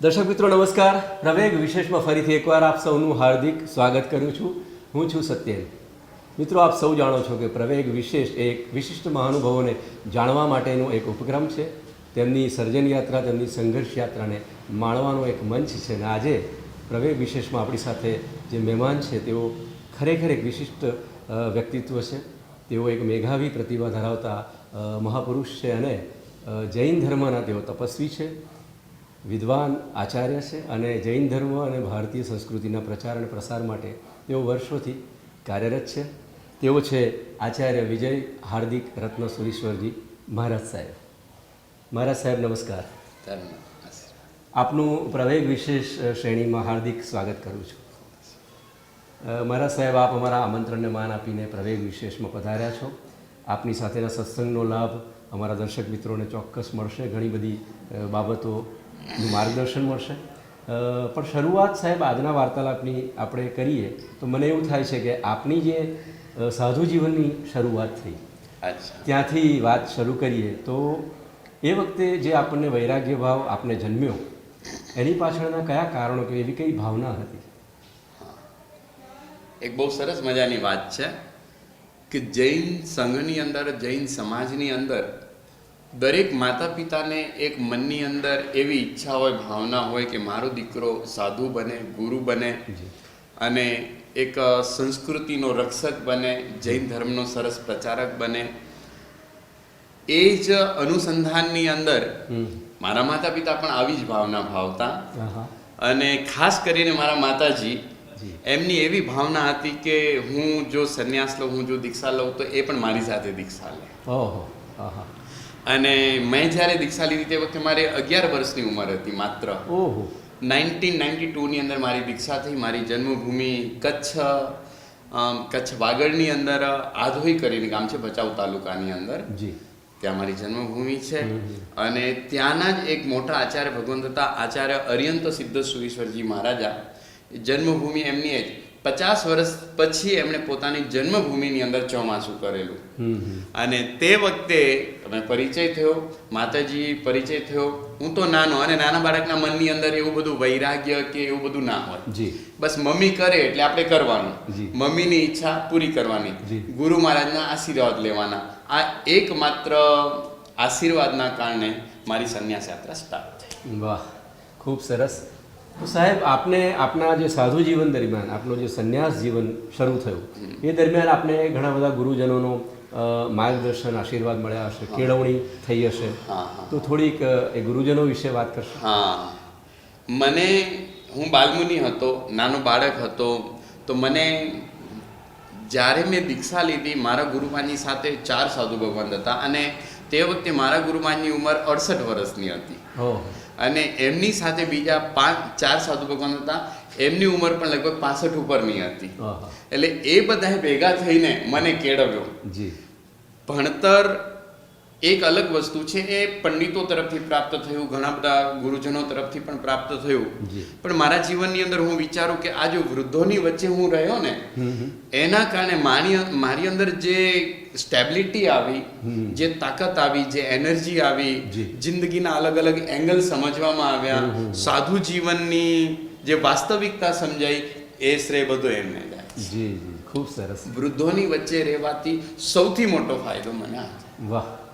દર્શક મિત્રો, નમસ્કાર. પ્રવેગ વિશેષમાં ફરીથી એકવાર આપ સૌનું હાર્દિક સ્વાગત કરું છું. હું છું સત્યેન. મિત્રો, આપ સૌ જાણો છો કે પ્રવેગ વિશેષ એક વિશિષ્ટ મહાનુભાવોને જાણવા માટેનો એક ઉપક્રમ છે. તેમની સર્જન યાત્રા, તેમની સંઘર્ષ યાત્રાને માણવાનો એક મંચ છે અને આજે પ્રવેગ વિશેષમાં આપણી સાથે જે મહેમાન છે, તેઓ ખરેખર એક વિશિષ્ટ વ્યક્તિત્વ છે. તેઓ એક મેઘાવી પ્રતિભા ધરાવતા મહાપુરુષ છે અને જૈન ધર્મના તેઓ તપસ્વી છે. વિદ્વાન આચાર્ય છે અને જૈન ધર્મ અને ભારતીય સંસ્કૃતિના પ્રચાર અને પ્રસાર માટે તેઓ વર્ષોથી કાર્યરત છે. તેઓ છે આચાર્ય વિજય હાર્દિક રત્ન સુરીશ્વરજી મહારાજ સાહેબ. મહારાજ સાહેબ નમસ્કાર. આપનું પ્રવેગ વિશેષ શ્રેણીમાં હાર્દિક સ્વાગત કરું છું. મહારાજ સાહેબ આપ અમારા આમંત્રણને માન આપીને પ્રવેગ વિશેષમાં પધાર્યા છો. આપની સાથેના સત્સંગનો લાભ અમારા દર્શક મિત્રોને ચોક્કસ મળશે. ઘણી બધી અ, બાબતોનું માર્ગદર્શન મળશે. પણ શરૂઆત સાહેબ આજના વાર્તાલાપની આપણે કરીએ તો મને એવું થાય છે કે આપની જે સાધુ જીવનની શરૂઆત થઈ. ત્યાંથી વાત શરૂ કરીએ તો એ વખતે જે આપણને વૈરાગ્ય ભાવ આપને જન્મ્યો એની પાછળના કયા કારણો કે એવી કઈ ભાવના હતી? એક બહુ સરસ મજાની વાત છે કે જૈન સંઘની અંદર જૈન સમાજની અંદર દરેક માતા પિતાને એક મનની અંદર એવી ઈચ્છા હોય ભાવના હોય કે મારો દીકરો સાધુ બને ગુરુ બને અને એક સંસ્કૃતિનો રક્ષક બને જૈન ધર્મનો સરસ પ્રચારક બને. એ જ અનુસંધાનની અંદર મારા માતા પિતા પણ આવી જ ભાવના ભાવતા. અને ખાસ કરીને મારા માતાજી એમની એવી ભાવના હતી કે હું જો સંન્યાસ લઉં હું જો દીક્ષા લઉં તો એ પણ મારી સાથે દીક્ષા લે. ઓહો. આહા. અને મેં જ્યારે દીક્ષા લીધી તે વખતે મારે અગિયાર વર્ષની ઉંમર હતી માત્ર. ઓહો. નાઇન્ટીન નાઇન્ટી ટુની અંદર મારી દીક્ષા થઈ મારી જન્મભૂમિ કચ્છ કચ્છ વાગડની અંદર આધોઈ કરીને ગામ છે ભચાઉ તાલુકાની અંદર. જી. ત્યાં મારી જન્મભૂમિ છે. અને ત્યાંના જ એક મોટા આચાર્ય ભગવંત હતા આચાર્ય અરિયંત સિદ્ધ સુરીશ્વરજી મહારાજા. જન્મભૂમિ એમની જ. પચાસ વર્ષ પછી એમણે પોતાની જન્મભૂમિની અંદર ચોમાસું કરેલું. અને તે વખતે અમે પરિચય થયો માતાજી પરિચય થયો. હું તો નાનો અને નાના બાળકના મનની અંદર એવું બધું વૈરાગ્ય કે એવું બધું ના હોય. બસ મમ્મી કરે એટલે આપણે કરવાનું. મમ્મીની ઈચ્છા પૂરી કરવાની. ગુરુ મહારાજના આશીર્વાદ લેવાના. આ એકમાત્ર આશીર્વાદના કારણે મારી સંન્યાસ યાત્રા સ્ટાર્ટ થઈ. વાહ ખૂબ સરસ. તો સાહેબ આપને આપના જે સાધુ જીવન દરમિયાન આપનો જે સંન્યાસ જીવન શરૂ થયું એ દરમિયાન આપને ઘણા બધા ગુરુજનોનો માર્ગદર્શન આશીર્વાદ મળ્યા હશે કેળવણી થઈ હશે. તો થોડીક એ ગુરુજનો વિશે વાત કરશો. હા. મને હું બાલમુનિ હતો નાનો બાળક હતો તો મને જ્યારે મેં દીક્ષા લીધી મારા ગુરુમાની સાથે ચાર સાધુ ભગવાન હતા અને તે વખતે મારા ગુરુમાની ઉંમર અડસઠ વર્ષની હતી. અને એમની સાથે બીજા પાંચ ચાર સાધુ ભગવાન હતા. એમની ઉંમર પણ લગભગ પાસઠ ઉપરની હતી. એટલે એ બધાએ ભેગા થઈને મને કેળવ્યો. જી. ભણતર એક અલગ વસ્તુ છે એ પંડિતો તરફથી પ્રાપ્ત થયું ઘણા બધા ગુરુજનો તરફથી પણ પ્રાપ્ત થયું. પણ મારા જીવનની અંદર હું વિચારું કે આ જો વૃદ્ધોની વચ્ચે હું રહ્યો ને. એના કારણે મારી મારી અંદર જે સ્ટેબિલિટી આવી જે તાકાત આવી જે એનર્જી આવી. જિંદગીના અલગ અલગ એંગલ સમજવામાં આવ્યા. સાધુ જીવનની જે વાસ્તવિકતા સમજાઈ એ શ્રેય બધો એમને જાય. જી જી. ખૂબ સરસ. વૃદ્ધોની વચ્ચે રહેવાથી સૌથી મોટો ફાયદો મને આ વાહ.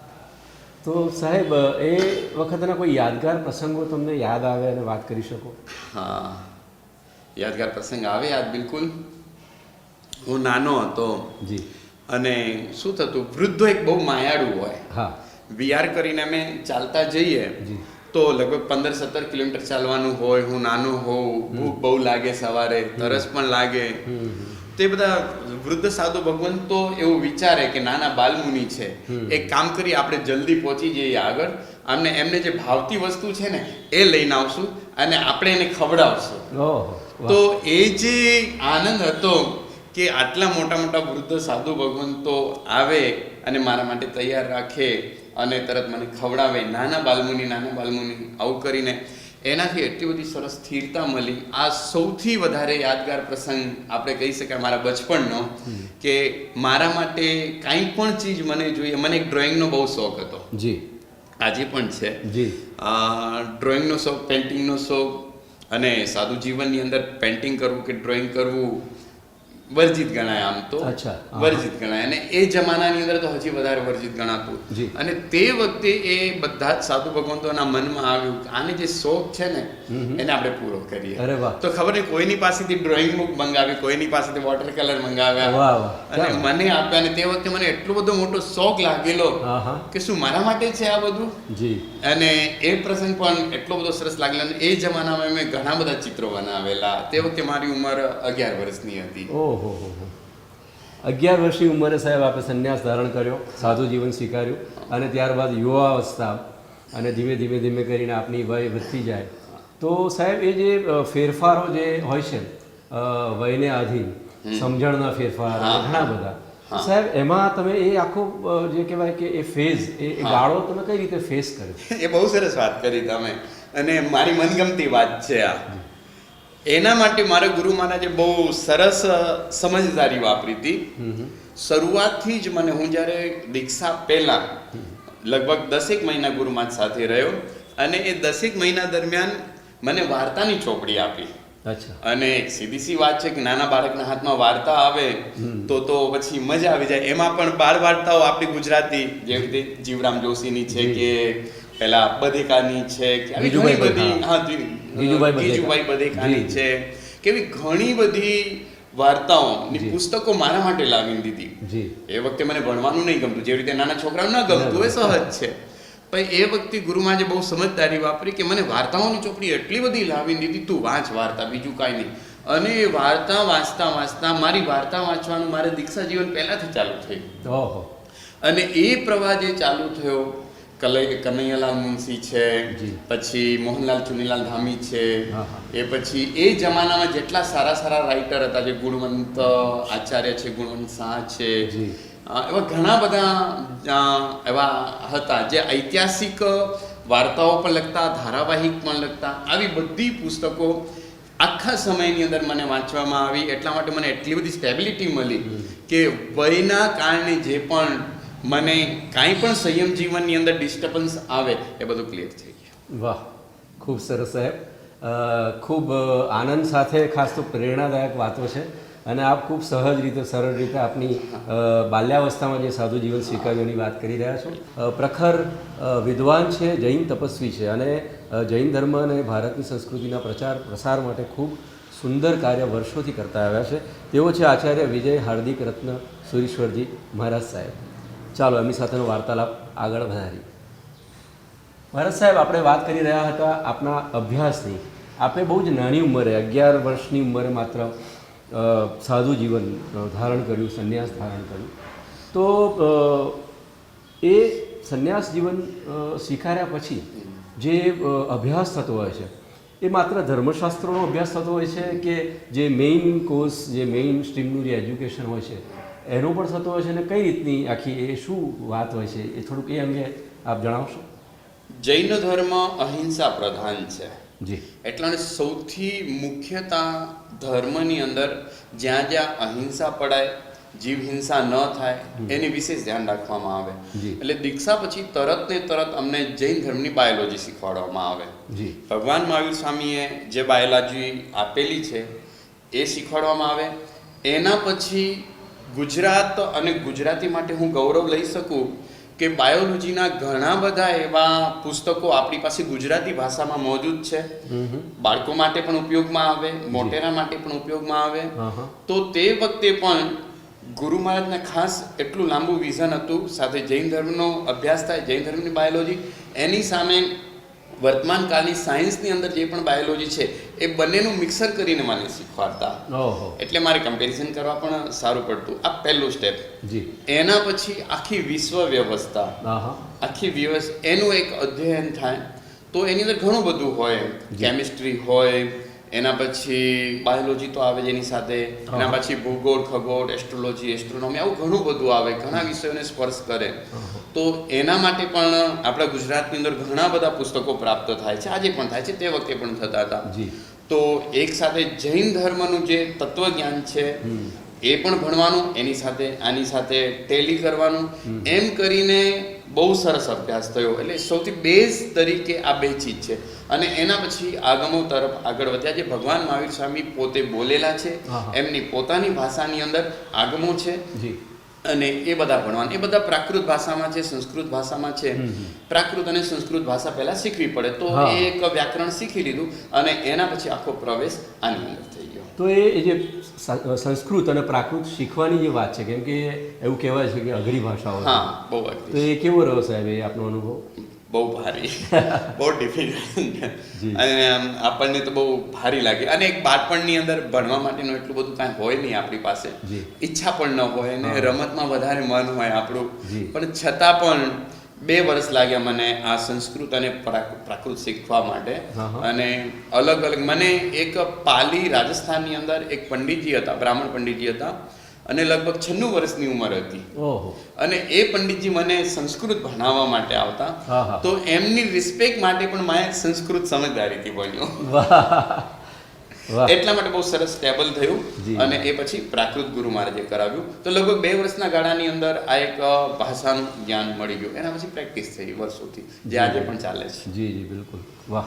તો સાહેબ એ વખતના કોઈ યાદગાર પ્રસંગો તમને યાદ આવે અને વાત કરી શકો? હા. યાદગાર પ્રસંગ આવે યાદ બિલકુલ. હું નાનો હતો જી. અને શું થતું? વૃદ્ધો એક બહુ માયાળુ હોય. હા. વીઆર કરીને અમે ચાલતા જઈએ જી. તો લગભગ પંદર સત્તર કિલોમીટર ચાલવાનું હોય હું નાનો હોઉં ભૂખ બહુ લાગે સવારે તરસ પણ લાગે. તે બધા વૃદ્ધ સાધુ ભગવંતો એવું વિચારે કે નાના બાલમુનિ છે એક કામ કરી આપણે જલ્દી પહોંચી જઈએ આગળ. અમને એમને જે ભાવતી વસ્તુ છે ને એ લઈને આવશું અને આપણે એને ખવડાવશું. તો એ જે આનંદ હતો કે આટલા મોટા મોટા વૃદ્ધ સાધુ ભગવંતો આવે અને મારા માટે તૈયાર રાખે અને તરત મને ખવડાવે નાના બાલમુની નાના બાલમુનિ આવું કરીને એનાથી એટલી બધી સરસ સ્થિરતા મળી. આ સૌથી વધારે યાદગાર પ્રસંગ આપણે કહી શકાય મારા બચપણનો કે મારા માટે કાંઈ પણ ચીજ મને જોઈએ મને એક ડ્રોઈંગનો બહુ શોખ હતો. જી. આજે પણ છે. જી. ડ્રોઈંગનો શોખ પેન્ટિંગનો શોખ અને સાદું જીવનની અંદર પેઇન્ટિંગ કરવું કે ડ્રોઈંગ કરવું વર્જિત ગણાય આમ તો. વર્જિત ગણાય. અને એ જમાનાની અંદર તો હજી વધારે વર્જિત ગણાતું. અને તે વખતે એ બધા જ સાધુ ભગવંતોના મનમાં આવ્યું કે આને જે શોખ છે ને એને આપણે પૂરો કરીએ. તો ખબર નહીં કોઈની પાસેથી ડ્રોઈંગ બુક મંગાવી કોઈની પાસેથી વોટર કલર મંગાવ્યા. અને મને આપ્યા અને તે વખતે મને એટલો બધો મોટો શોખ લાગેલો કે શું મારા માટે છે આ બધું? જી. અને એ પ્રસંગ પણ એટલો બધો સરસ લાગેલો. અને એ જમાનામાં મેં ઘણા બધા ચિત્રો બનાવેલા. તે વખતે મારી ઉંમર અગિયાર વર્ષની હતી. ઓહો. હો હો અગિયાર વર્ષની ઉંમરે સાહેબ આપે સંન્યાસ ધારણ કર્યો સાધુ જીવન સ્વીકાર્યું અને ત્યારબાદ યુવા અવસ્થા અને ધીમે ધીમે ધીમે કરીને આપની વય વધતી જાય. તો સાહેબ એ જે ફેરફારો જે હોય છે વયને આધીન સમજણના ફેરફાર ઘણા બધા. સાહેબ એમાં તમે એ આખો જે કહેવાય કે એ ફેઝ એ ગાળો તમે કઈ રીતે ફેસ કર્યો? એ બહુ સરસ વાત કરી તમે. અને મારી મનગમતી વાત છે આ. એના માટે મારે ગુરુ મહારાજે બહુ સરસ સમજદારી વાપરી હતી. શરૂઆતથી જ મને હું જ્યારે દીક્ષા પહેલા લગભગ દસેક મહિના ગુરુ મહારાજ સાથે રહ્યો અને એ દસેક મહિના દરમિયાન મને વાર્તાની ચોપડી આપી. અને સીધી સી વાત છે કે નાના બાળકના હાથમાં વાર્તા આવે તો તો પછી મજા આવી જાય. એમાં પણ બાળ વાર્તાઓ આપણી ગુજરાતી જેવી રીતે જીવરામ જોશીની છે કે પેલા બધેકાની છે ઘણી બધી હા. ગીજુભાઈ બધેકાની છે. કેવી ઘણી બધી વાર્તાઓની પુસ્તકો મારા માટે લાવીને દીધી. એ વખતે મને ભણવાનું નહીં ગમતું. જેવી રીતે નાના છોકરાઓને ન ગમતું એ સહજ છે. પણ એ વખતે ગુરુમાજે બહુ સમજદારી વાપરી કે મને વાર્તાઓની ચોપડી એટલી બધી લાવીને દીધી તું વાંચ વાર્તા બીજું કાંઈ નહીં. અને એ વાર્તા વાંચતા વાંચતા મારી વાર્તા વાંચવાનું મારે દીક્ષા જીવન પહેલાંથી ચાલુ થયું અને એ પ્રવાહ જે ચાલુ થયો કનૈયાલાલ મુનશી છે પછી મોહનલાલ ચુનીલાલ ધામી છે. એ પછી એ જમાનામાં જેટલા સારા સારા રાઇટર હતા જે ગુણવંત આચાર્ય છે ગુણવંત શાહ છે એવા ઘણા બધા એવા હતા જે ઐતિહાસિક વાર્તાઓ પણ લખતા ધારાવાહિક પણ લખતા આવી બધી પુસ્તકો આખા સમયની અંદર મને વાંચવામાં આવી. એટલા માટે મને એટલી બધી સ્ટેબિલિટી મળી કે વયના કારણે જે પણ મને કાંઈ પણ સંયમ જીવનની અંદર ડિસ્ટર્બન્સ આવે, એ બધું ક્લિયર થઈ ગયું. વાહ, ખૂબ સરસ સાહેબ. ખૂબ આનંદ સાથે ખાસ તો પ્રેરણાદાયક વાતો છે. અને આપ ખૂબ સહજ રીતે, સરળ રીતે આપની બાલ્યાવસ્થામાં જે સાધુ જીવન સ્વીકાર્યોની વાત કરી રહ્યા છો. પ્રખર વિદ્વાન છે, જૈન તપસ્વી છે. અને જૈન ધર્મ અને ભારતની સંસ્કૃતિના પ્રચાર, પ્રસાર માટે ખૂબ સુંદર કાર્ય વર્ષોથી કરતા આવ્યા છે. તેઓ છે આચાર્ય વિજય હાર્દિક રત્ન સુરેશ્વરજી મહારાજ સાહેબ. ચાલો એમની સાથેનો વાર્તાલાપ આગળ વધારીએ ભરત સાહેબ, આપણે વાત કરી રહ્યા હતા આપના અભ્યાસની. આપે બહુ જ નાની ઉંમરે, અગિયાર વર્ષની ઉંમરે માત્ર સાધુ જીવન ધારણ કર્યું, સંન્યાસ ધારણ કર્યું. તો એ સંન્યાસ જીવન સ્વીકાર્યા પછી જે અભ્યાસ થતો હોય છે, એ માત્ર ધર્મશાસ્ત્રોનો અભ્યાસ થતો હોય છે કે જે મેઇન કોર્સ જે મેઇન સ્ટ્રીમનું જે એજ્યુકેશન હોય છે? એનો પણ થતું હોય છે અને કઈ રીતની આખી એ શું વાત હોય છે એ થોડુંક એ અંગે આપ જણાવશો? જૈન ધર્મ અહિંસા પ્રધાન છે. જી. એટલે સૌથી મુખ્યતા ધર્મની અંદર જ્યાં જ્યાં અહિંસા પડાય જીવ હિંસા ન થાય એની વિશેષ ધ્યાન રાખવામાં આવે. એટલે દીક્ષા પછી તરત ને તરત અમને જૈન ધર્મની બાયોલોજી શીખવાડવામાં આવે. જી. ભગવાન મહાવીર સ્વામીએ જે બાયોલોજી આપેલી છે એ શીખવાડવામાં આવે. એના પછી ગુજરાત અને ગુજરાતી માટે હું ગૌરવ લઈ શકું કે બાયોલોજીના ઘણા બધા એવા પુસ્તકો આપણી પાસે ગુજરાતી ભાષામાં મોજૂદ છે. બાળકો માટે પણ ઉપયોગમાં આવે મોટેરા માટે પણ ઉપયોગમાં આવે. તો તે વખતે પણ ગુરુ મહારાજને ખાસ એટલું લાંબુ વિઝન હતું સાથે જૈન ધર્મનો અભ્યાસ થાય જૈન ધર્મની બાયોલોજી એની સામે વર્તમાન કાળની સાયન્સની અંદર જે પણ બાયોલોજી છે એ બંનેનું મિક્સર કરીને મને શીખવાડતા. એટલે મારે કમ્પેરિઝન કરવા પણ સારું પડતું. આ પહેલું સ્ટેપ જી. એના પછી આખી વિશ્વ વ્યવસ્થા. આખી વ્યવસ્થા એનું એક અધ્યયન થાય. તો એની અંદર ઘણું બધું હોય. કેમિસ્ટ્રી હોય એના પછી બાયોલોજી તો આવે જેની એની સાથે. એના પછી ભૂગોળ ખગોળ એસ્ટ્રોલોજી એસ્ટ્રોનોમી આવું ઘણું બધું આવે ઘણા વિષયોને સ્પર્શ કરે. તો એના માટે પણ આપણા ગુજરાતની અંદર ઘણા બધા પુસ્તકો પ્રાપ્ત થાય છે. આજે પણ થાય છે તે વખતે પણ થતા હતા. તો એક સાથે જૈન ધર્મનું જે તત્વજ્ઞાન છે એ પણ ભણવાનું એની સાથે આની સાથે ટેલી કરવાનું. એમ કરીને બહુ સરસ અભ્યાસ થયો. એટલે સૌથી બેઝ તરીકે આ બે ચીજ છે. અને એના પછી આગમો તરફ આગળ વધ્યા જે ભગવાન મહાવીર સ્વામી પોતે બોલેલા છે. એમની પોતાની ભાષાની અંદર આગમો છે. અને એ બધા ભણવાનું. એ બધા પ્રાકૃત ભાષામાં છે સંસ્કૃત ભાષામાં છે. પ્રાકૃત અને સંસ્કૃત ભાષા પહેલાં શીખવી પડે. તો એ એક વ્યાકરણ શીખી લીધું અને એના પછી આખો પ્રવેશ આની અંદર થઈ ગયો. તો એ જે સંસ્કૃત અને પ્રાકૃત શીખવાની જે વાત છે કેમ કે એવું કહેવાય છે કે અઘરી ભાષાઓ હા બહુ તો એ કેવો રહ્યો સાહેબ એ આપનો અનુભવ? બહુ ભારી. બહુ ડિફિકલ્ટ અને આપણને તો બહુ ભારી લાગે. અને એક બાળપણની અંદર ભણવા માટેનું એટલું બધું કાંઈ હોય નહીં આપણી પાસે. ઈચ્છા પણ ન હોય અને રમતમાં વધારે મન હોય આપણું. પણ છતાં પણ બે વર્ષ લાગ્યા મને આ સંસ્કૃત અને પ્રાકૃત શીખવા માટે. અને અલગ અલગ મને એક પાલી રાજસ્થાનની અંદર એક પંડિતજી હતા બ્રાહ્મણ પંડિતજી હતા અને લગભગ છન્નું વર્ષની ઉંમર હતી. અને એ પંડિતજી મને સંસ્કૃત ભણાવવા માટે આવતા. તો એમની રિસ્પેક્ટ માટે પણ મેં સંસ્કૃત સમજદારીથી વાહ. એટલા માટે બહુ સરસ સ્ટેબલ થયું. અને એ પછી પ્રાકૃત ગુરુ મહારાજે કરાવ્યું. તો લગભગ બે વર્ષના ગાળાની અંદર આ એક ભાષાનું જ્ઞાન મળી ગયું. એના પછી પ્રેક્ટિસ થઈ વર્ષોથી જે આજે પણ ચાલે છે. જી જી બિલકુલ. વાહ.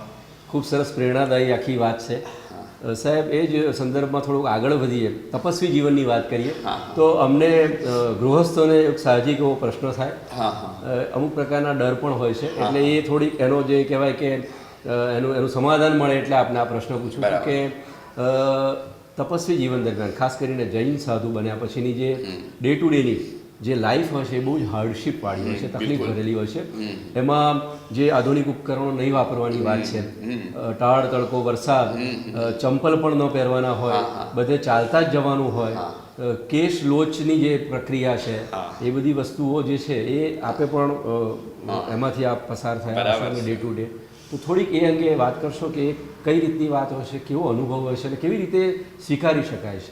ખૂબ સરસ પ્રેરણાદાયી આખી વાત છે. સાહેબ એ જ સંદર્ભમાં થોડુંક આગળ વધીએ. તપસ્વી જીવનની વાત કરીએ. તો અમને ગૃહસ્થોને એક સાહજિક એવો પ્રશ્ન થાય. હા હા. અમુક પ્રકારના ડર પણ હોય છે. એટલે એ થોડીક એનો જે કહેવાય કે એનું એનું સમાધાન મળે એટલે આપને આ પ્રશ્ન પૂછું કે તપસ્વી જીવન દરમિયાન ખાસ કરીને જૈન સાધુ બન્યા પછીની જે ડે ટુ ડેની જે લાઈફ હોય છે એ બહુ જ હાર્ડશિપ વાળી હોય છે તકલીફ ભરેલી હોય છે. એમાં જે આધુનિક ઉપકરણો નહીં વાપરવાની વાત છે. ટાળ તડકો વરસાદ ચંપલ પણ ન પહેરવાના હોય. બધે ચાલતા જ જવાનું હોય કેશ લોચની જે પ્રક્રિયા છે એ બધી વસ્તુઓ જે છે એ આપે પણ એમાંથી આપ પસાર થયા હશો ડે ટુ ડે તો થોડીક એ અંગે વાત કરશો કે કઈ રીતની વાત હશે કેવો અનુભવ હશે અને કેવી રીતે સ્વીકારી શકાય છે?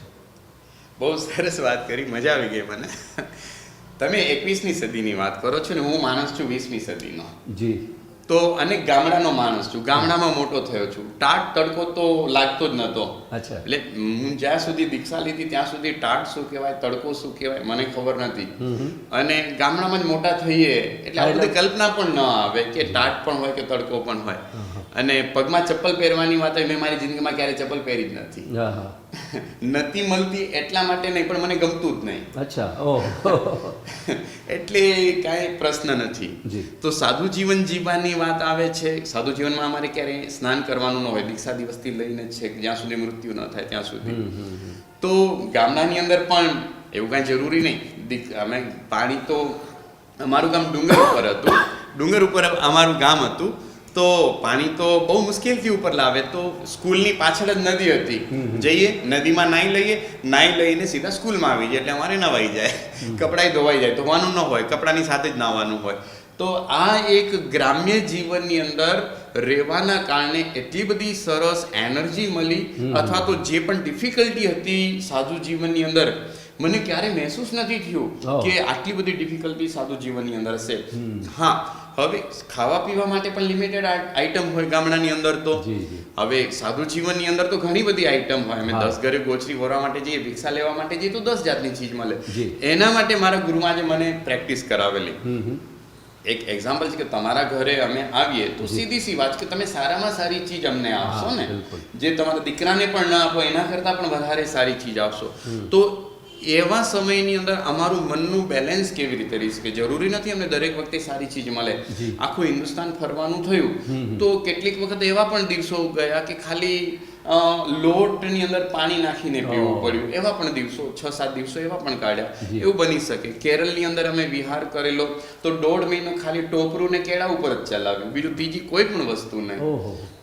બહુ સરસ વાત કરી મજા આવી ગઈ મને. તમે એકવીસમી સદીની વાત કરો છો ને હું માણસ છું વીસમી સદીનો. જી. તો અને ગામડાનો માણસ છું ગામડામાં મોટો થયો છું. ટાટ તડકો તો લાગતો જ નહોતો. એટલે હું જ્યાં સુધી દીક્ષા લીધી ત્યાં સુધી ટાટ શું કહેવાય તડકો શું કહેવાય મને ખબર નથી. અને ગામડામાં જ મોટા થઈએ એટલે આ બધી કલ્પના પણ ન આવે કે ટાટ પણ હોય કે તડકો પણ હોય. અને પગમાં ચપ્પલ પહેરવાની વાત હોય મેં મારી જિંદગીમાં ક્યારેય ચપ્પલ પહેરી જ નથી. નથી મળતી એટલા માટે નહીં પણ મને ગમતું જ નહીં. અચ્છા એટલે કાંઈ પ્રશ્ન નથી. તો સાધુ જીવન જીવવાની વાત આવે છે. સાધુ જીવનમાં અમારે ક્યારેય સ્નાન કરવાનું ન હોય દીક્ષા દિવસથી લઈને છે જ્યાં સુધી મૃત્યુ ન થાય ત્યાં સુધી. તો ગામડાની અંદર પણ એવું કાંઈ જરૂરી નહીં. અમે પાણી તો અમારું ગામ ડુંગર ઉપર હતું. ડુંગર ઉપર અમારું ગામ હતું. તો પાણી તો બહુ મુશ્કેલથી ઉપર લાવે. તો સ્કૂલની પાછળ જ નદી હતી. જઈએ નદીમાં નાહી લઈએ. નાહી લઈને સીધા સ્કૂલમાં આવી જાય એટલે અમારે નવાઈ જાય. કપડાય ધોવાઈ જાય. ધોવાનું ન હોય કપડાની સાથે જ નાહવાનું હોય. તો આ એક ગ્રામ્ય જીવનની અંદર રહેવાના કારણે એટલી બધી સરસ એનર્જી મળી અથવા તો જે પણ ડિફિકલ્ટી હતી સાધુ જીવનની અંદર મને ક્યારે મહેસૂસ નથી થયું કે આટલી બધી ડિફિકલ્ટી સાધુ જીવનની અંદર હશે. હા. હવે ખાવા પીવા માટે પણ લિમિટેડ આઈટમ હોય ગામડાની અંદર તો. હવે સાધુ જીવનની અંદર તો ઘણી બધી આઈટમ હોય. અમે દસ ઘરે ગોચરી ભરવા માટે જઈએ ભિક્ષા લેવા માટે જઈએ તો દસ જાતની ચીજ મળે. એના માટે મારા ગુરુમાજે મને પ્રેક્ટિસ કરાવેલી. એક એક્ઝામ્પલ છે કે તમારા ઘરે અમે આવીએ તો સીધી સી વાત કે તમે સારામાં સારી ચીજ અમને આપશો ને. જે તમારા દીકરાને પણ ના આપો એના કરતાં પણ વધારે સારી ચીજ આપશો. તો એવા સમયની અંદર અમારું મનનું બેલેન્સ કેવી રીતે રહી શકે? જરૂરી નથી અમને દરેક વખતે સારી ચીજ મળે. આખું હિન્દુસ્તાન ફરવાનું થયું તો કેટલીક વખત એવા પણ દિવસો ગયા કે ખાલી લોટની અંદર પાણી નાખીને પીવું પડ્યું. એવા પણ દિવસો છ સાત દિવસો એવા પણ કાઢ્યા. એવું બની શકે. કેરળની અંદર અમે વિહાર કરેલો તો દોઢ મહિનો ખાલી ટોપરું ને કેળા ઉપર જ ચલાવ્યું. બીજું ત્રીજી કોઈ પણ વસ્તુ નહીં.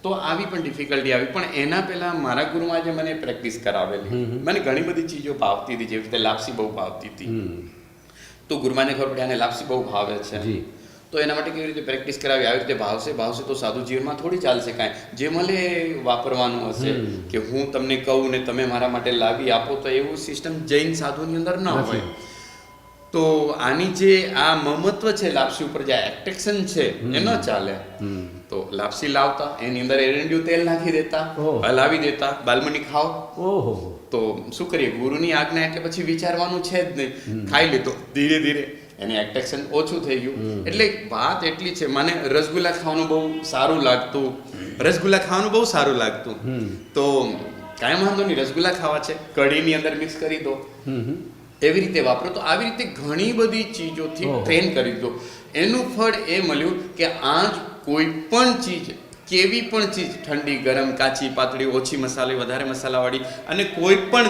તો આવી પણ ડિફિકલ્ટી આવી. પણ એના પહેલા મારા ગુરુમાં જે મને પ્રેક્ટિસ કરાવેલી. મને ઘણી બધી ચીજો ભાવતી હતી. જેવી રીતે લાપસી બહુ ભાવતી હતી. તો ગુરુમાને ખબર પડે આને લાપસી બહુ ભાવે છે. જી. તો એના માટે કેવી રીતે પ્રેક્ટિસ કરાવી? આવી રીતે ભાવશે? ભાવશે તો સાધુ જીવનમાં થોડી ચાલશે કાંઈ. જે મળે વાપરવાનું હશે કે હું તમને કહું ને તમે મારા માટે લાવી આપો તો એવું સિસ્ટમ જૈન સાધુની અંદર ન હોય. તો આની જે આ મમત્વ છે લાપસી ઉપર જે એટ્રેક્શન છે એ ન ચાલે. તો લાપસી લાવતા એની અંદર એરંડિયું તેલ નાખી દેતા લાવી હલાવી દેતા બાલમની ખાઓ. ઓહો. તો શું કરીએ? ગુરુની આજ્ઞા એટલે પછી વિચારવાનું છે જ નહીં. ખાઈ લીધો ધીરે ધીરે. એની એટ્રેક્શન ઓછું થઈ ગયું. એટલે વાત એટલી છે મને રસગુલ્લા ખાવાનું બહુ સારું લાગતું. રસગુલ્લા ખાવાનું બહુ સારું લાગતું. તો કાંઈ વાંધો નહીં રસગુલ્લા ખાવા છે. કઢીની અંદર મિક્સ કરી દો. એવી રીતે વાપરો. તો આવી રીતે ઘણી બધી ચીજોથી. ટ્રેન કરી દો. એનું ફળ એ મળ્યું કે આજ કોઈ પણ ચીજ કેવી પણ ચીજ ઠંડી ગરમ કાચી પાતળી ઓછી મસાલે વધારે મસાલાવાળી અને કોઈ પણ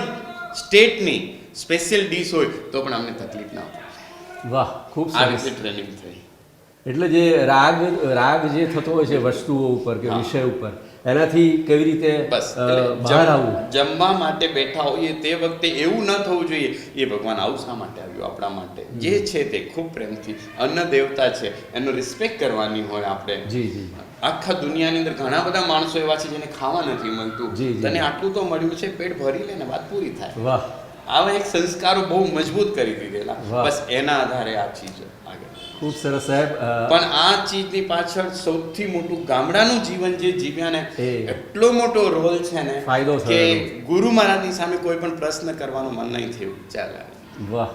સ્ટેટની સ્પેશિયલ ડીશ હોય તો પણ અમને તકલીફ ના પડે. વાહ ખૂબ આ સરસ. ટ્રેનિંગ થઈ. એટલે જે રાગ રાગ જે થતો હોય છે વસ્તુઓ ઉપર કે વિષય ઉપર એનાથી કેવી રીતે બહાર આવવું? જમવા માટે બેઠા હોઈએ તે વખતે એવું ન થવું જોઈએ એ ભગવાન આવું શા માટે આવ્યું આપણા માટે? જે છે તે ખૂબ પ્રેમથી અન્ન દેવતા છે એનો રિસ્પેક્ટ કરવાની હોય આપણે. જી જી. આખા દુનિયાની અંદર ઘણા બધા માણસો એવા છે જેને ખાવા નથી મળતું. તને આટલું તો મળ્યું છે પેટ ભરી લે ને વાત પૂરી થાય. વાહ. આવા એક સંસ્કારો બહુ મજબૂત કરી દીધેલા. બસ એના આધારે આ ચીજ આગળ ખૂબ સરસ સાહેબ પણ આ ચીજની પાછળ સૌથી મોટું ગામડાનું જીવન જે જીવ્યા ને. એટલો મોટો રોલ છે ને ફાયદો કે ગુરુ મહારાજની સામે કોઈ પણ પ્રશ્ન કરવાનું મન નહીં થયું. ચાલે. વાહ.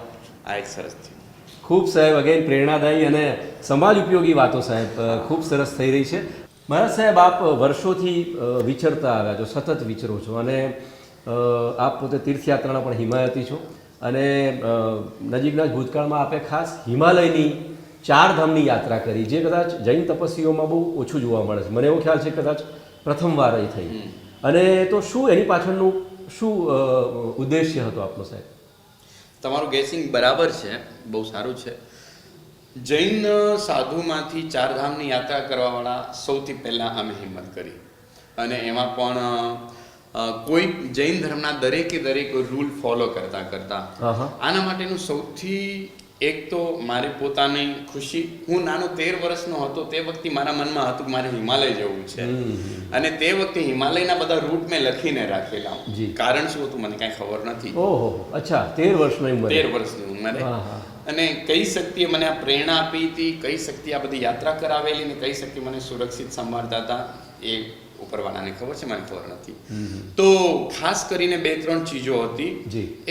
આ એક સરસ થયું ખૂબ સાહેબ અગેન પ્રેરણાદાયી અને સમાજ ઉપયોગી વાતો સાહેબ ખૂબ સરસ થઈ રહી છે. મહારાજ સાહેબ આપ વર્ષોથી વિચરતા આવ્યા છો સતત વિચરો છો અને આપ પોતે તીર્થયાત્રાના પણ હિમાયતી છો. અને નજીકના જ ભૂતકાળમાં આપે ખાસ હિમાલયની ચાર ધામની યાત્રા કરી જે કદાચ જૈન તપસ્વીઓમાં બહુ ઓછું જોવા મળે છે. મને એવો ખ્યાલ છે કદાચ પ્રથમવાર એ થઈ. અને તો શું એની પાછળનું શું ઉદ્દેશ્ય હતો આપનો સાહેબ? તમારું ગેસિંગ બરાબર છે બહુ સારું છે. જૈન સાધુમાંથી ચારધામની યાત્રા કરવાવાળા સૌથી પહેલાં અમે હિંમત કરી. અને એમાં પણ કોઈ જૈન ધર્મના દરેકે દરેક રૂલ ફોલો કરતા કરતા આના માટેનું સૌથી એક તો મારી પોતાની ખુશી હું નાનો તેર વર્ષનો હતો તે વખતે મારા મનમાં હતું કે મારે હિમાલય જવું છે. અને તે વખતે હિમાલયના બધા રૂટ મેં લખીને રાખેલા. કારણ શું હતું મને કાંઈ ખબર નથી. ઓહો અચ્છા તેર વર્ષની ઉંમર. તેર વર્ષની ઉંમરે. અને કઈ શક્તિએ મને આ પ્રેરણા આપી હતી કઈ શક્તિ આ બધી યાત્રા કરાવેલી ને કઈ શક્તિ મને સુરક્ષિત સંભાળતા હતા એ ઉપરવાળાને ખબર છે મને ખબર નથી તો ખાસ કરીને બે ત્રણ ચીજો હતી.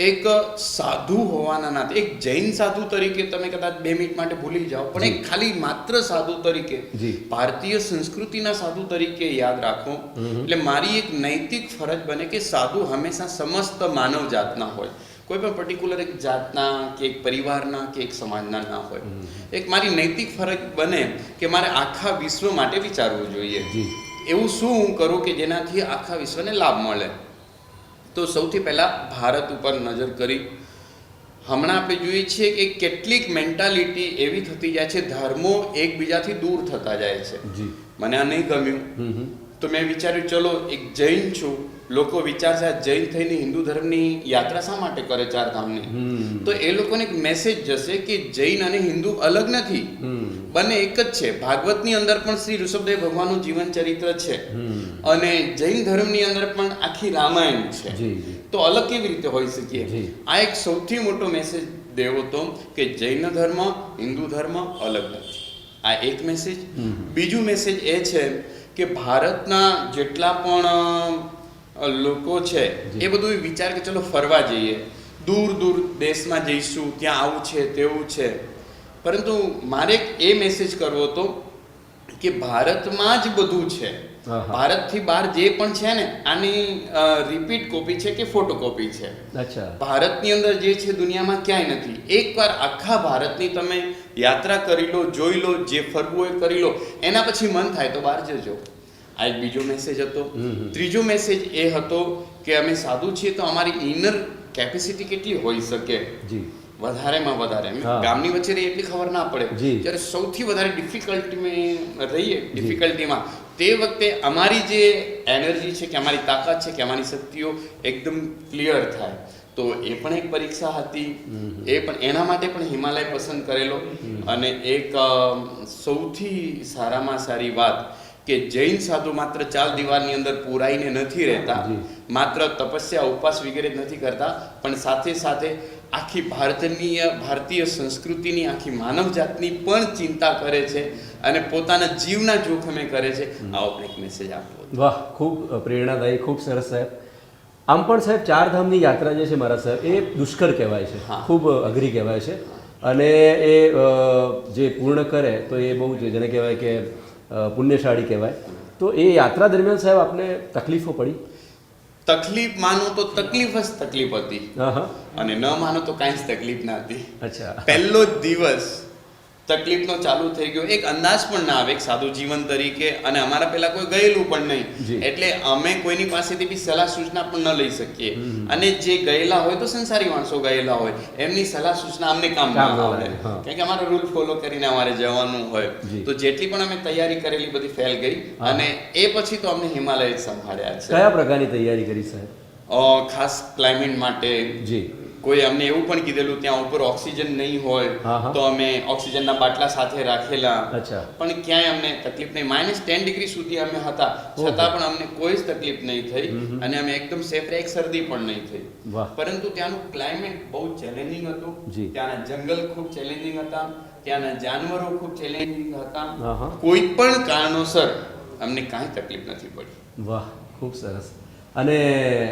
એક સાધુ હોવાના નાતે એક જૈન સાધુ તરીકે તમે કદાચ બે મિનિટ માટે ભૂલી જાઓ પણ એક ખાલી માત્ર સાધુ તરીકે ભારતીય સંસ્કૃતિના સાધુ તરીકે યાદ રાખો. એટલે મારી એક નૈતિક ફરજ બને કે સાધુ હંમેશા સમસ્ત માનવ જાતના હોય. કોઈ પણ પર્ટિક્યુલર એક જાતના કે એક પરિવારના કે એક સમાજના ના હોય. એક મારી નૈતિક ફરજ બને કે મારે આખા વિશ્વ માટે વિચારવું જોઈએ. એવું શું હું કરું કે જેનાથી આખા વિશ્વને લાભ મળે? તો સૌથી પહેલાં ભારત ઉપર નજર કરી. હમણાં આપણે જોઈએ છીએ કે કેટલીક મેન્ટાલિટી એવી થતી જાય છે ધર્મો એકબીજાથી દૂર થતા જાય છે. જી. મને આ નહીં ગમ્યું. તો મેં વિચાર્યું ચલો એક જૈન છું. લોકો વિચારશે આ જૈન થઈને હિન્દુ ધર્મની યાત્રા શા માટે કરે ચાર ધામની? હમ. તો એ લોકોને એક મેસેજ જશે કે જૈન અને હિન્દુ અલગ નથી. બંને એક જ છે. ભાગવતની અંદર પણ શ્રી ઋષભદેવ ભગવાનનું જીવન ચરિત્ર છે. અને જૈન ધર્મની અંદર પણ આખી રામાયણ છે. તો અલગ કેવી રીતે હોઈ શકીએ. આ એક સૌથી મોટો મેસેજ દેવો તો કે જૈન ધર્મ હિન્દુ ધર્મ અલગ નથી. આ એક મેસેજ બીજું મેસેજ એ છે કે ભારતના જેટલા પણ લોકો છે એ બધું વિચાર કે ચલો ફરવા જઈએ. દૂર દૂર દેશમાં જઈશું ત્યાં આવું છે તેવું છે. પરંતુ મારે એ મેસેજ કરવો હતો કે ભારતમાં જ બધું છે. ભારતથી બહાર જે પણ છે ને આની રિપીટ કોપી છે કે ફોટોકોપી છે? અચ્છા. ભારતની અંદર જે છે દુનિયામાં ક્યાંય નથી. એકવાર આખા ભારતની તમે યાત્રા કરી લો જોઈ લો જે ફરવું હોય કરી લો. એના પછી મન થાય તો બહાર જજો. આ એક બીજો મેસેજ હતો. ત્રીજો મેસેજ એ હતો કે અમે સાધુ છીએ તો અમારી ઇનર કેપેસિટી કેટલી હોઈ શકે? જી. વધારેમાં વધારે. ગામની વચ્ચે રહીએ એટલી ખબર ના પડે. જ્યારે સૌથી વધારે ડિફિકલ્ટીમાં રહીએ ડિફિકલ્ટીમાં તે વખતે અમારી જે એનર્જી છે કે અમારી તાકાત છે કે અમારી શક્તિઓ એકદમ ક્લિયર થાય. તો એ પણ એક પરીક્ષા હતી. એ પણ એના માટે પણ હિમાલય પસંદ કરેલો. અને એક સૌથી સારામાં સારી વાત કે જૈન સાધુ માત્ર ચાલ દિવારની અંદર પુરાઈને નથી રહેતા. માત્ર તપસ્યા ઉપવાસ વગેરે નથી કરતા પણ સાથે સાથે આખી ભારતનીય ભારતીય સંસ્કૃતિની આખી માનવ જાતની પણ ચિંતા કરે છે અને પોતાના જીવના જોખમે કરે છે. આવો એક મેસેજ આપો વાહ ખૂબ પ્રેરણાદાયી ખૂબ સરસ સાહેબ. આમ પણ સાહેબ ચાર ધામની યાત્રા જે છે મારા સાહેબ એ દુષ્કર કહેવાય છે. હા. ખૂબ અઘરી કહેવાય છે. અને એ જે પૂર્ણ કરે તો એ બહુ જ જેને કહેવાય કે પુણ્યશાળી કહેવાય. તો એ યાત્રા દરમિયાન સાહેબ આપને તકલીફો પડી? તકલીફ માનો તો તકલીફ જ તકલીફ હતી. અને ન માનો તો કાંઈ જ તકલીફ ના હતી. અચ્છા. પહેલો જ દિવસ તકલીફનો ચાલુ થઈ ગયો. એક અંદાજ પણ ના આવે એક સાદું જીવન તરીકે અને અમારા પહેલા કોઈ ગયેલું પણ નહીં. એટલે અમે કોઈની પાસેથી બી સલાહ સૂચના પણ ન લઈ શકીએ. અને જે ગયેલા હોય તો સંસારી માણસો ગયેલા હોય. એમની સલાહ સૂચના અમને કામ ના કામ આવે લાગે, કારણ કે અમારો રૂલ ફોલો કરીને અમારે જવાનું હોય. તો જેટલી પણ અમે તૈયારી કરેલી બધી ફેલ ગઈ અને એ પછી તો અમને હિમાલય સંભાળ્યા છે. કયા પ્રકારની તૈયારી કરી સાહેબ? ખાસ ક્લાઇમેટ માટે જી. કોઈ અમને એવું પણ કીધેલું ત્યાં ઉપર ઓક્સિજન નહીં હોય. તો અમે ઓક્સિજનના બાટલા સાથે રાખેલા. પણ ક્યાંય અમને તકલીફ નહીં. માઇનસ ટેન ડિગ્રી સુધી અમે હતા. છતાં પણ અમને કોઈ જ તકલીફ નહીં થઈ. અને અમે એકદમ સેફ રહે શરદી પણ નહીં થઈ. પરંતુ ત્યાંનું ક્લાઇમેટ બહુ ચેલેન્જિંગ હતું. ત્યાંના જંગલ ખૂબ ચેલેન્જિંગ હતા. ત્યાંના જાનવરો ખૂબ ચેલેન્જિંગ હતા. કોઈ પણ કારણોસર અમને કાંઈ તકલીફ નથી પડી. વાહ ખૂબ સરસ. અને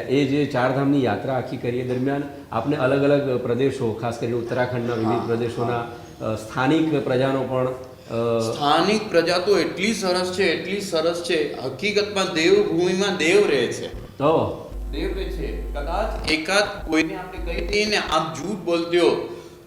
એ જે ચારધામની યાત્રા આખી કરીએ દરમિયાન આપણે અલગ અલગ પ્રદેશો ખાસ કરીને ઉત્તરાખંડના વિવિધ પ્રદેશોના સ્થાનિક પ્રજાનો પણ સ્થાનિક પ્રજા તો એટલી સરસ છે એટલી સરસ છે. હકીકતમાં દેવભૂમિમાં દેવ રહે છે. તો? દેવ રહે છે. કદાચ એકાદ કોઈને આપણે કહી દઈએ ને આપ જૂઠ બોલતે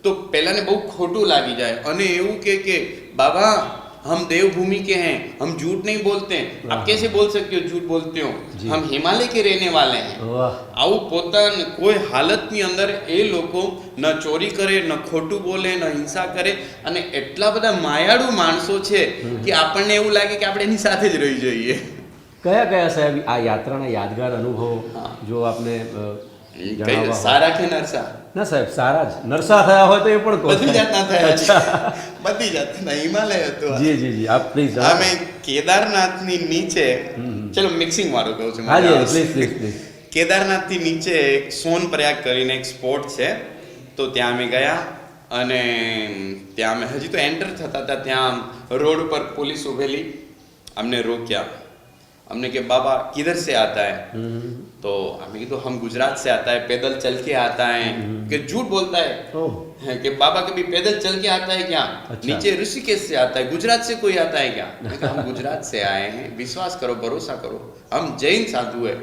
તો પહેલાને બહુ ખોટું લાગી જાય. અને એવું કે કે બાબા हम देवभूमि के हैं हम झूठ नहीं बोलते हैं आप हाँ। कैसे बोल सकते हो झूठ बोलते हो जी। हम हिमालय के रहने वाले हैं વાહ આવું પોતાને કોઈ હાલતની અંદર એ લોકો ન ચોરી કરે ન ખોટું બોલે ન હિંસા કરે અને એટલા બધા માયાળુ માણસો છે કે આપણને એવું લાગે કે આપણે એની સાથે જ રહી જઈએ કયા કયા સાહેબ આ યાત્રાના યાદગાર અનુભવો હા. જો આપને કેદારનાથ સારા નીચે ચલો મિક્સિંગ વાળું કરીને એક સ્પોટ છે. તો ત્યાં અમે ગયા અને ત્યાં અમે હજી તો એન્ટર થતા હતા. ત્યાં રોડ પર પોલીસ ઉભેલી. અમને રોક્યા. અમને કે બાબા કિધર સે આતા હે? तो हमें कहा हम गुजरात से आता है पैदल चल के आता है कि झूठ बोलता है ઓહ है कि बाबा कभी पैदल चल के आता है क्या अच्छा। नीचे ऋषिकेश से आता है गुजरात से कोई आता है क्या मैंने कहा, हम गुजरात से आए हैं विश्वास करो भरोसा करो हम जैन साधु है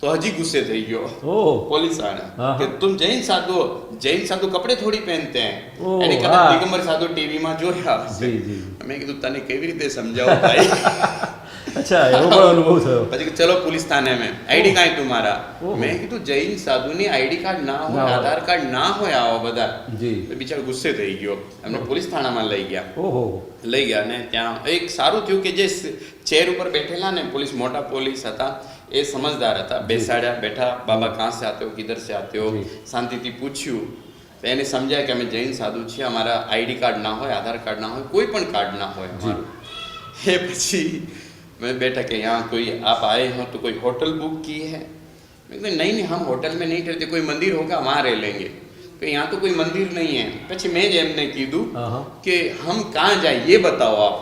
तो हजी गुस्से થઈ ગયો ઓહ પોલીસ વાળા હા, કે હા. तुम जैन साधु हो जैन साधु कपड़े थोड़ी पहनते हैं ઓહ, એને કદાચ હા. દિગંબર સાધુ ટીવીમાં જોયા હશે જી જી મેં કીધું તને કેવી રીતે સમજાવું ભાઈ અચ્છા એવો પણ અનુભવ થયો. પછી ચલો પોલીસ થાને મેં આઈડી કાર્ડ તમારા મેં કીધું જૈન સાધુની આઈડી કાર્ડ ના હોય આધાર કાર્ડ ના હોય આવા બધા. જી. બિચારો ગુસ્સે થઈ ગયો. એમને પોલીસ થાણામાં લઈ ગયા. ઓહો. લઈ ગયા ને ત્યાં એક સારું થયું કે જે ચેર ઉપર બેઠેલા ને પોલીસ મોટા પોલીસ હતા એ સમજદાર હતા. બેસાડ્યા બેઠા. બાબા કાં સે આતે કિધર સે આતે શાંતિથી પૂછ્યું. એને સમજાય કે અમે જૈન સાધુ છીએ અમારા આઈડી કાર્ડ ના હોય આધાર કાર્ડ ના હોય કોઈ પણ કાર્ડ ના હોય એ પછી मैं बैठा कि यहाँ कोई आप आए हो तो कोई होटल बुक की है मैं कहा नहीं नहीं हम होटल में नहीं ठहरते कोई मंदिर होगा वहाँ रह लेंगे तो यहाँ तो कोई मंदिर नहीं है પછી મેં જ એમને કીધું હા હા કે હમ કાં જાય ये बताओ आप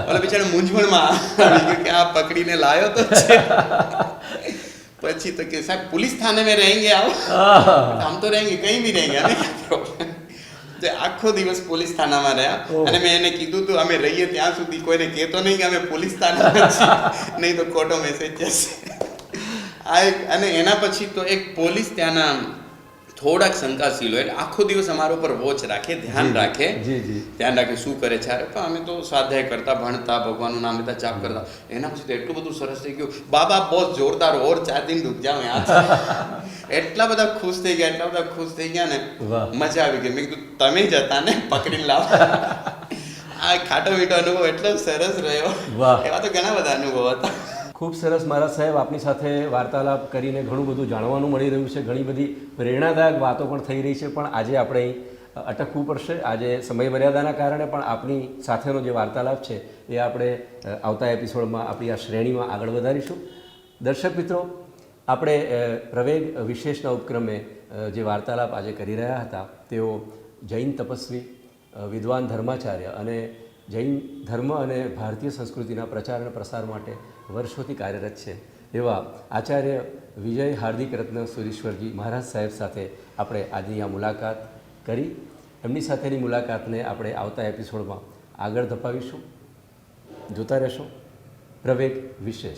ઓલા બિચારા મૂંઝવણમાં આવી ગયો કે આ પકડીને લાયો તો છે પછી તો કે સાહેબ पुलिस थाने में रहेंगे आप આહ. हम तो रहेंगे कहीं भी रहेंगे हमें क्या problem? તે આખો દિવસ પોલીસ થાનામાં રહ્યા. અને મેં એને કીધું તું અમે રહીએ ત્યાં સુધી કોઈને કહેતો નહીં કે અમે પોલીસ થાનામાં છીએ. નહીં તો ખોટો મેસેજ જશે આ એક અને એના પછી તો એક પોલીસ ત્યાંના થોડાક શંકાશીલ હોય એટલે આખો દિવસ અમારા ઉપર વોચ રાખે ધ્યાન રાખે. ધ્યાન રાખે શું કરે છે અરે પણ અમે તો સ્વાધ્યાય કરતા ભણતા ભગવાનનું નામ લેતા જાપ કરતા. એના પછી તો એટલું બધું સરસ થઈ ગયું. બાબા બહુ જોરદાર ઓર ચાર દિન ડૂબ જાવ એટલા બધા ખુશ થઈ ગયા એટલા બધા ખુશ થઈ ગયા ને મજા આવી ગઈ. મેં કીધું તમે જ હતા ને પકડી લાવ. આ ખાટો મીઠો અનુભવ એટલો સરસ રહ્યો. એવા તો ઘણા બધા અનુભવ હતા. ખૂબ સરસ મારા સાહેબ આપની સાથે વાર્તાલાપ કરીને ઘણું બધું જાણવાનું મળી રહ્યું છે. ઘણી બધી પ્રેરણાદાયક વાતો પણ થઈ રહી છે, પણ આજે આપણે અટકવું પડશે. આજે સમય મર્યાદાના કારણે પણ આપની સાથેનો જે વાર્તાલાપ છે, એ આપણે આવતા એપિસોડમાં આપણી આ શ્રેણીમાં આગળ વધારીશું. દર્શક મિત્રો, આપણે પ્રવેગ વિશેષના ઉપક્રમે જે વાર્તાલાપ આજે કરી રહ્યા હતા, તેઓ જૈન તપસ્વી વિદ્વાન ધર્માચાર્ય અને જૈન ધર્મ અને ભારતીય સંસ્કૃતિના પ્રચાર અને પ્રસાર માટે વર્ષોથી કાર્યરત છે. એવા આચાર્ય વિજય હાર્દિક રત્ન સુરેશ્વરજી મહારાજ સાહેબ સાથે આપણે આજની આ મુલાકાત કરી. એમની સાથેની મુલાકાતને આપણે આવતા એપિસોડમાં આગળ ધપાવીશું. જોતા રહેશો. પ્રવેગ વિશેષ.